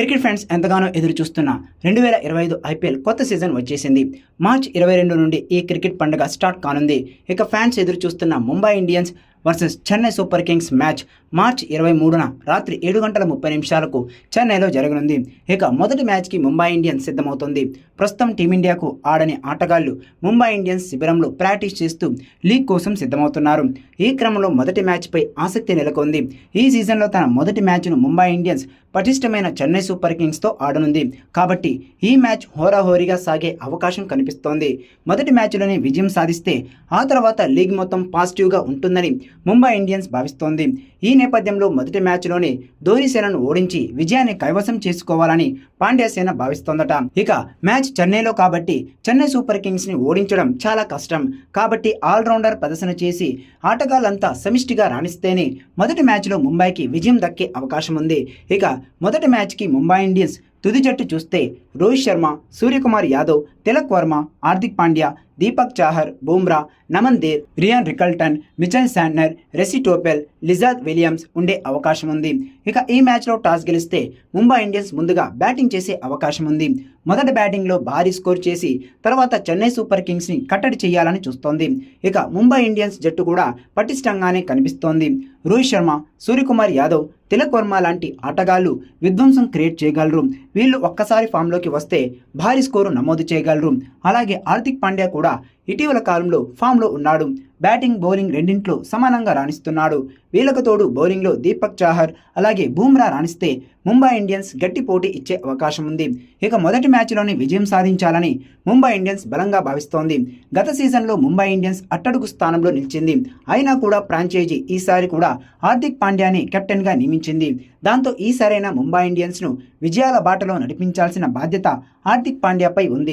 Cricket fans ఎంతగానో ఎదురు చూస్తున్న రెండు వేల ఇరవై ఐదు ఐపీఎల్ కొత్త సీజన్ వచ్చేసింది. మార్చ్ ఇరవై రెండు నుండి ఈ క్రికెట్ పండుగ స్టార్ట్ కానుంది. ఇక ఫ్యాన్స్ ఎదురు చూస్తున్న Mumbai Indians versus Chennai super kings match March ఇరవై మూడున రాత్రి ఏడు గంటల ముప్పై నిమిషాలకు చెన్నైలో జరగనుంది. ఇక మొదటి మ్యాచ్కి ముంబై ఇండియన్స్ సిద్ధమవుతోంది. ప్రస్తుతం టీమిండియాకు ఆడని ఆటగాళ్ళు ముంబై ఇండియన్స్ శిబిరంలో ప్రాక్టీస్ చేస్తూ లీగ్ కోసం సిద్ధమవుతున్నారు. ఈ క్రమంలో మొదటి మ్యాచ్పై ఆసక్తి నెలకొంది. ఈ సీజన్లో తన మొదటి మ్యాచ్ను ముంబై ఇండియన్స్ పటిష్టమైన చెన్నై సూపర్ కింగ్స్తో ఆడనుంది. కాబట్టి ఈ మ్యాచ్ హోరాహోరీగా సాగే అవకాశం కనిపిస్తోంది. మొదటి మ్యాచ్లోనే విజయం సాధిస్తే ఆ తర్వాత లీగ్ మొత్తం పాజిటివ్గా ఉంటుందని ముంబై ఇండియన్స్ భావిస్తోంది. ఈ నేపథ్యంలో మొదటి మ్యాచ్లోనే ధోని సేనను ఓడించి విజయాన్ని కైవసం చేసుకోవాలని పాండ్యా సేన భావిస్తోందట. ఇక మ్యాచ్ చెన్నైలో కాబట్టి చెన్నై సూపర్ కింగ్స్ని ఓడించడం చాలా కష్టం. కాబట్టి ఆల్రౌండర్ ప్రదర్శన చేసి ఆటగాళ్ళంతా సమిష్టిగా రాణిస్తేనే మొదటి మ్యాచ్లో ముంబైకి విజయం దక్కే అవకాశం ఉంది. ఇక మొదటి మ్యాచ్కి ముంబై ఇండియన్స్ తుది జట్టు చూస్తే Rohit Sharma Suryakumar Yadav Tilak Varma Hardik Pandya Deepak Chahar Bumrah Naman Dev Ryan Rickelton Mitchell Santner Reece Topley Lizaad Williams ఉండే అవకాశం ఉంది. ఇక ఈ మ్యాచ్లో టాస్ గెలిస్తే ముంబై ఇండియన్స్ ముందుగా బ్యాటింగ్ చేసే అవకాశం ఉంది. మొదటి బ్యాటింగ్లో భారీ స్కోర్ చేసి తర్వాత చెన్నై సూపర్ కింగ్స్ని కట్టడి చేయాలని చూస్తోంది. ఇక ముంబై ఇండియన్స్ జట్టు కూడా పటిష్టంగానే కనిపిస్తోంది. రోహిత్ శర్మ సూర్యకుమార్ యాదవ్ తిలక్ వర్మ లాంటి ఆటగాళ్ళు విధ్వంసం క్రియేట్ చేయగలరు. వీళ్ళు ఒక్కసారి ఫామ్లోకి వస్తే భారీ స్కోరు నమోదు చేయగలరు. అలాగే హార్దిక్ పాండ్యా కూడా ఇటీవల కాలంలో ఫామ్లో ఉన్నాడు. బ్యాటింగ్ బౌలింగ్ రెండింట్లో సమానంగా రాణిస్తున్నాడు. వీళ్ళకు తోడు బౌలింగ్లో దీపక్ చాహర్ అలాగే బూమ్రా రాణిస్తే ముంబై ఇండియన్స్ గట్టి పోటీ ఇచ్చే అవకాశం ఉంది. ఇక మొదటి మ్యాచ్లోనే విజయం సాధించాలని ముంబై ఇండియన్స్ బలంగా భావిస్తోంది. గత సీజన్లో ముంబై ఇండియన్స్ అట్టడుగు స్థానంలో నిలిచింది. అయినా కూడా ఫ్రాంచైజీ ఈసారి కూడా హార్దిక్ పాండ్యాని కెప్టెన్గా నియమించింది. దాంతో ఈసారైనా ముంబై ఇండియన్స్ను విజయాల బాటలో నడిపించాల్సిన బాధ్యత హార్దిక్ పాండ్యాపై ఉంది.